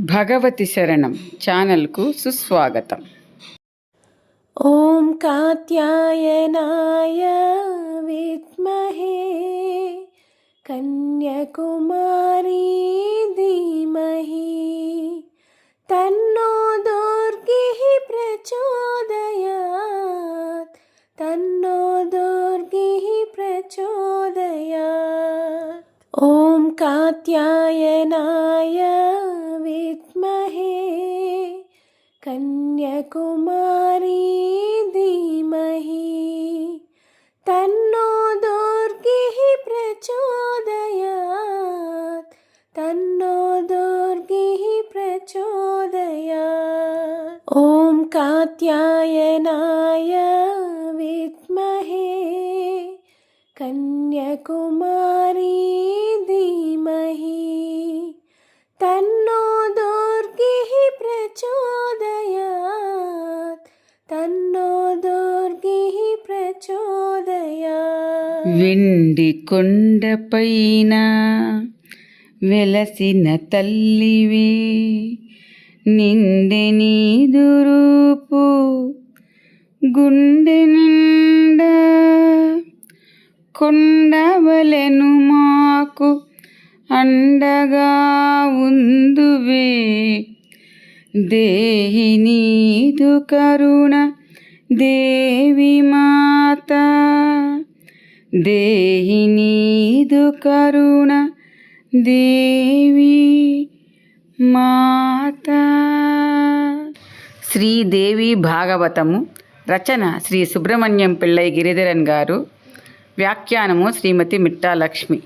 భగవతి శరణం ఛానల్కు సుస్వాగతం. ఓం కాత్యాయనాయ విద్మహే కన్యకుమారీ ధీమహి తన్నో దుర్గి ప్రచోదయాత్ తన్నో దుర్గి ప్రచోదయాత్. ఓం కాత్యాయనాయ कन्याकुमारी धीमहि तन्नो दुर्गिः प्रचोदयात् तन्नो दुर्गिः प्रचोदयात्। ॐ कात्यायनाय विद्महे कन्याकुमारी వెండి కొండపైన వెలసిన తల్లివే నిండె నీదురూపు గుండె నిండా కొండవలెను మాకు అండగా ఉందువే. దేహి నీదు కరుణ దేవి మాత దేహి నీదు కరుణ దేవి మాత. శ్రీదేవి భాగవతము రచన శ్రీ సుబ్రహ్మణ్యం పిళ్ళై గిరిధరన్ గారు. వ్యాఖ్యానము శ్రీమతి మిట్టాలక్ష్మి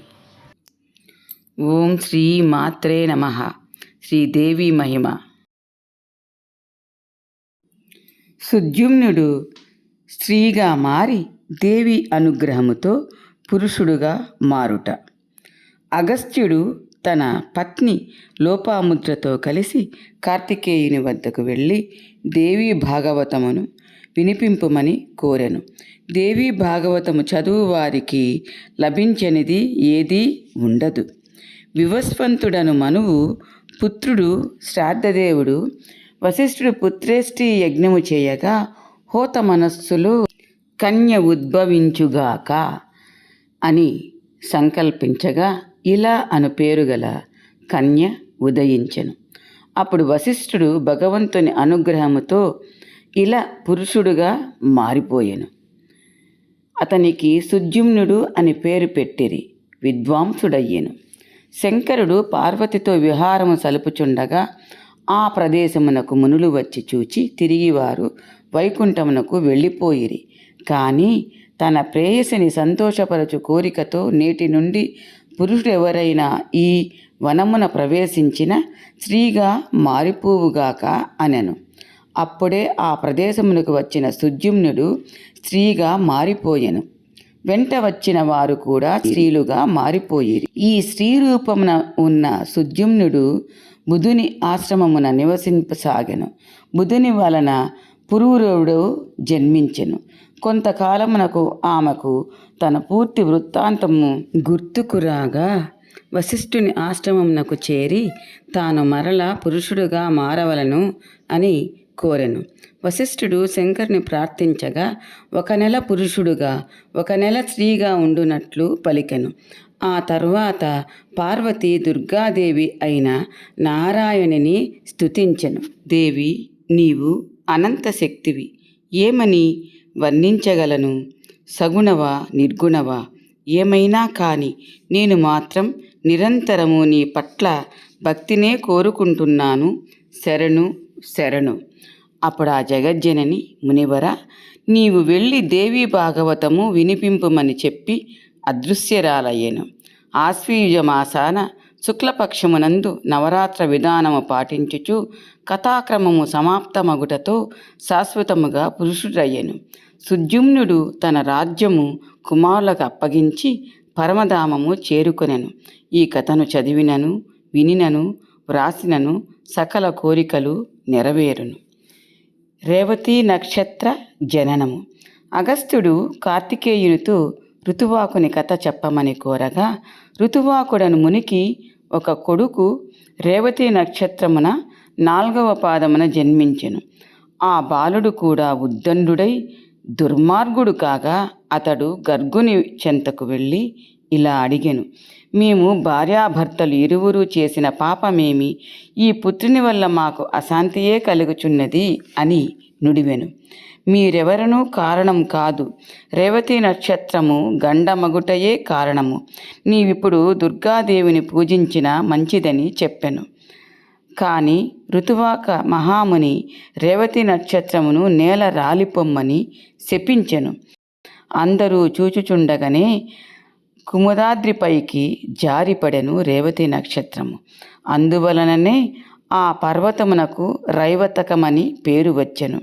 ఓం శ్రీ మాత్రే నమ. శ్రీదేవి మహిమ. సుద్యుమ్నుడు స్త్రీగా మారి దేవి అనుగ్రహముతో పురుషుడుగా మారుట. అగస్త్యుడు తన పత్ని లోపాముద్రతో కలిసి కార్తికేయుని వద్దకు వెళ్ళి దేవి భాగవతమును వినిపింపుమని కోరెను. దేవి భాగవతము చదువు వారికి లభించనిది ఏదీ ఉండదు. వివస్వంతుడను మనువు పుత్రుడు శ్రాద్ధదేవుడు వశిష్ఠుడు పుత్రేష్టి యజ్ఞము చేయగా హోత మనస్సులో కన్య ఉద్భవించుగాక అని సంకల్పించగా ఇలా అను పేరు గల కన్య ఉదయించెను. అప్పుడు వశిష్ఠుడు భగవంతుని అనుగ్రహముతో ఇలా పురుషుడుగా మారిపోయెను. అతనికి సుద్యుమ్నుడు అని పేరు పెట్టిరి విద్వాంసుడయ్యెను. శంకరుడు పార్వతితో విహారము సలుపుచుండగా ఆ ప్రదేశమునకు మునులు వచ్చి చూచి తిరిగి వారు వైకుంఠమునకు వెళ్ళిపోయిరి. కానీ తన ప్రేయసిని సంతోషపరచు కోరికతో నేటి నుండి పురుషుడెవరైనా ఈ వనమున ప్రవేశించిన స్త్రీగా మారిపోవుగాక అనెను. అప్పుడే ఆ ప్రదేశమునకు వచ్చిన సుద్యుమ్నుడు స్త్రీగా మారిపోయెను. వెంట వచ్చిన వారు కూడా స్త్రీలుగా మారిపోయిరి. ఈ స్త్రీ రూపమున ఉన్న సుద్యుమ్నుడు బుధుని ఆశ్రమమున నివసింపసాగెను. బుధుని వలన పురూరుడు జన్మించెను. కొంతకాలమునకు ఆమెకు తన పూర్తి వృత్తాంతము గుర్తుకు రాగా వశిష్ఠుని ఆశ్రమమునకు చేరి తాను మరల పురుషుడుగా మారవలను అని కోరెను. వశిష్ఠుడు శంకర్ని ప్రార్థించగా ఒక నెల పురుషుడుగా ఒక నెల స్త్రీగా ఉండునట్లు పలికెను. ఆ తర్వాత పార్వతి దుర్గాదేవి అయిన నారాయణిని స్తుతించెను. దేవి నీవు అనంత శక్తివి. ఏమని? వర్ణించగలను. సగుణవా నిర్గుణవా? ఏమైనా కాని నేను మాత్రం నిరంతరము నీ పట్ల భక్తినే కోరుకుంటున్నాను. శరణు శరణు. అప్పుడు ఆ జగజ్జనని మునివర నీవు వెళ్ళి దేవీ భాగవతము వినిపింపుమని చెప్పి అదృశ్యరాలయ్యను. ఆశ్వీయుజమాసాన శుక్లపక్షమునందు నవరాత్ర విధానము పాటించుచు కథాక్రమము సమాప్తమగుటతో శాశ్వతముగా పురుషుడయ్యను. సుద్యుమ్నుడు తన రాజ్యము కుమారులకు అప్పగించి పరమధామము చేరుకొనెను. ఈ కథను చదివినను వినినను వ్రాసినను సకల కోరికలు నెరవేరును. రేవతి నక్షత్ర జననము. అగస్త్యుడు కార్తికేయునితో ఋతువాకుని కథ చెప్పమని కోరగా ఋతువాకుడను మునికి ఒక కొడుకు రేవతి నక్షత్రమున నాల్గవ పాదమున జన్మించెను. ఆ బాలుడు కూడా ఉద్దండుడై దుర్మార్గుడు కాగా అతడు గర్గుని చెంతకు వెళ్ళి ఇలా అడిగెను మేము భార్యాభర్తలు ఇరువురు చేసిన పాపమేమి? ఈ పుత్రుని వల్ల మాకు అశాంతియే కలుగుచున్నది అని నుడివెను. మీరెవరనూ కారణం కాదు. రేవతి నక్షత్రము గండమగుటయే కారణము. నీవిప్పుడు దుర్గాదేవిని పూజించిన మంచిదని చెప్పెను. కానీ ఋతువాక మహాముని రేవతి నక్షత్రమును నేల రాలిపొమ్మని శపించెను. అందరూ చూచుచుండగానే కుముదాద్రిపైకి జారిపడెను రేవతి నక్షత్రము. అందువలననే ఆ పర్వతమునకు రైవతకమని పేరు వచ్చెను.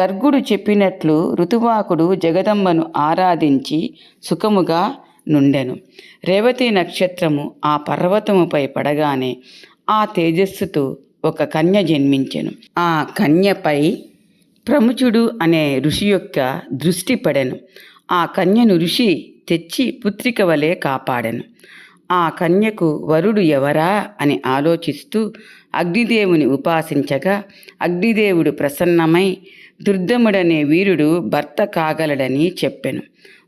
గర్గుడు చెప్పినట్లు ఋతువాకుడు జగదంబను ఆరాధించి సుఖముగా నుండెను. రేవతి నక్షత్రము ఆ పర్వతముపై పడగానే ఆ తేజస్సుతో ఒక కన్య జన్మించెను. ఆ కన్యపై ప్రముచుడు అనే ఋషి యొక్క దృష్టి పడెను. ఆ కన్యను ఋషి తెచ్చి పుత్రిక వలె కాపాడెను. ఆ కన్యకు వరుడు ఎవరా అని ఆలోచిస్తూ అగ్నిదేవుని ఉపాసించగా అగ్నిదేవుడు ప్రసన్నమై దుర్దముడనే వీరుడు భర్త కాగలడని చెప్పెను.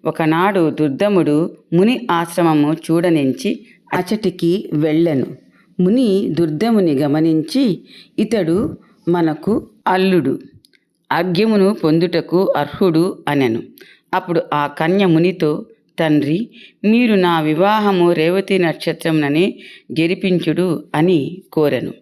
ఒకనాడు దుర్దముడు ముని ఆశ్రమము చూడనించి అచటికి వెళ్ళెను. ముని దుర్దముని గమనించి ఇతడు మనకు అల్లుడు. అర్ఘ్యమును పొందుటకు అర్హుడు అనెను. అప్పుడు ఆ కన్య మునితో తండ్రి మీరు నా వివాహము రేవతి నక్షత్రముననే జరిపించుడు అని కోరను.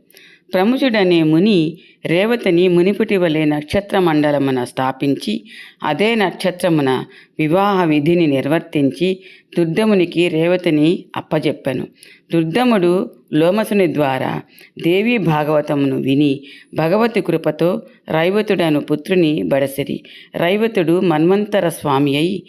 ప్రముచుడనే ముని రేవతిని మునిపుటి వలె నక్షత్ర మండలమున స్థాపించి అదే నక్షత్రమున వివాహ విధిని నిర్వర్తించి దుర్దమునికి రేవతిని అప్పజెప్పెను. దుర్దముడు లోమసుని ద్వారా దేవీ భాగవతమును విని భగవతి కృపతో రైవతుడను పుత్రుని బడసిరి. రైవతుడు మన్వంతర స్వామి అయి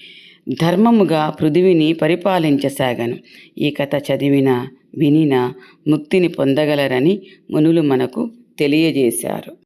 ధర్మముగా పృథివిని పరిపాలించసాగను. ఈ కథ చదివిన వినిన ముక్తిని పొందగలరని మునులు మనకు తెలియజేశారు.